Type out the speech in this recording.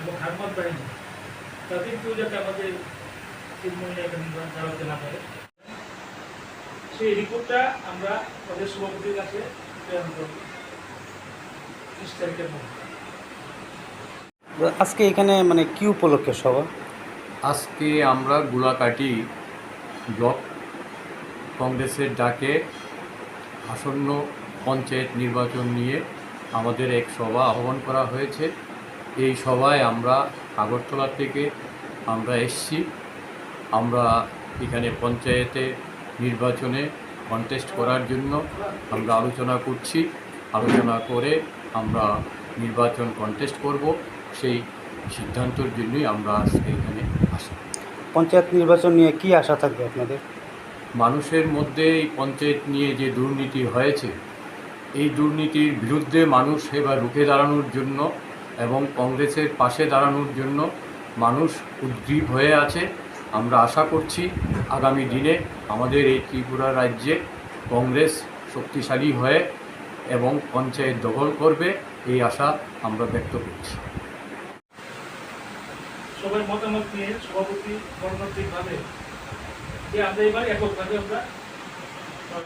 এবং হারমাত বাহিনী তাদেরকেও যাতে আমাদের তৃণমূল একটা নির্মাণ চালাতে না পারে। সেই রিপোর্টটা আমরা প্রদেশ সভাপতির কাছে প্রেরণ করব। ত্রিশ তারিখের মধ্যে। আজকে এখানে মানে কি উপলক্ষে সভা? আজকে আমরা গুলাকাটি ব্লক কংগ্রেসের ডাকে আসন্ন পঞ্চায়েত নির্বাচন নিয়ে আমাদের এক সভা আহ্বান করা হয়েছে। এই সভায় আমরা আগরতলা থেকে আমরা এসছি। আমরা এখানে পঞ্চায়েতে নির্বাচনে কন্টেস্ট করার জন্য আমরা আলোচনা করছি। আলোচনা করে আমরা নির্বাচন কন্টেস্ট করব। সেই সিদ্ধান্তের জন্যই আমরা আজকে এখানে আসি পঞ্চায়েত নির্বাচন নিয়ে কি আশা থাকবে আপনাদের? মানুষের মধ্যে এই পঞ্চায়েত নিয়ে যে দুর্নীতি হয়েছে এই দুর্নীতির বিরুদ্ধে মানুষ এবার রুখে দাঁড়ানোর জন্য এবং কংগ্রেসের পাশে দাঁড়ানোর জন্য মানুষ উদ্গ্রীব হয়ে আছে। আমরা আশা করছি আগামী দিনে আমাদের এই ত্রিপুরা রাজ্যে কংগ্রেস শক্তিশালী হয়ে এবং পঞ্চায়েত দখল করবে এই আশা আমরা ব্যক্ত করছি। সবাই মতামত নিয়ে সভাপতি গণতান্ত্রিকভাবে যে আমরা এবার এককভাবে আমরা